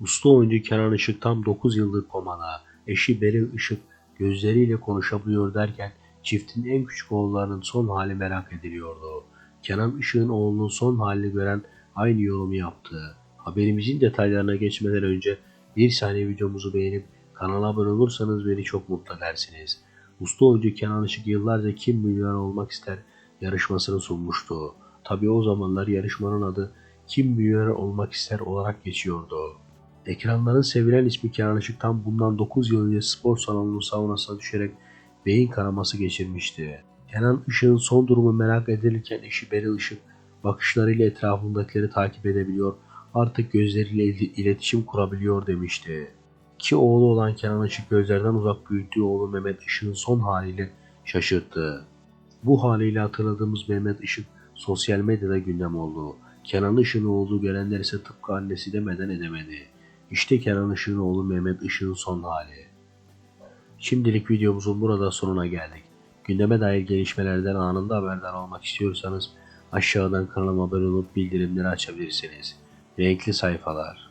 Usta oyuncu Kenan Işık tam 9 yıldır komada. Eşi Beril Işık gözleriyle konuşabiliyor derken çiftin en küçük oğullarının son hali merak ediliyordu. Kenan Işık'ın oğlunun son halini gören aynı yorumu yaptı. Haberimizin detaylarına geçmeden önce bir saniye videomuzu beğenip kanala abone olursanız beni çok mutlu edersiniz. Usta oyuncu Kenan Işık yıllarca Kim Milyoner Olmak ister yarışmasını sunmuştu. Tabi o zamanlar yarışmanın adı Kim Milyoner Olmak ister olarak geçiyordu. Ekranların sevilen ismi Kenan Işık tam bundan 9 yıl önce spor salonunun saunasına düşerek beyin kanaması geçirmişti. Kenan Işık'ın son durumu merak edilirken eşi Beril Işık bakışlarıyla etrafındakileri takip edebiliyor, artık gözleriyle il- iletişim kurabiliyor demişti. Ki oğlu olan Kenan Işık gözlerden uzak büyüttüğü oğlu Mehmet Işık'ın son haliyle şaşırttı. Bu haliyle hatırladığımız Mehmet Işık sosyal medyada gündem oldu. Kenan Işık'ın olduğu görenler ise tıpkı annesi demeden edemedi. İşte Kenan Işık'ın oğlu Mehmet Işık'ın son hali. Şimdilik videomuzun burada sonuna geldik. Gündeme dair gelişmelerden anında haberdar olmak istiyorsanız aşağıdan kanalıma abone olup bildirimleri açabilirsiniz. Renkli sayfalar.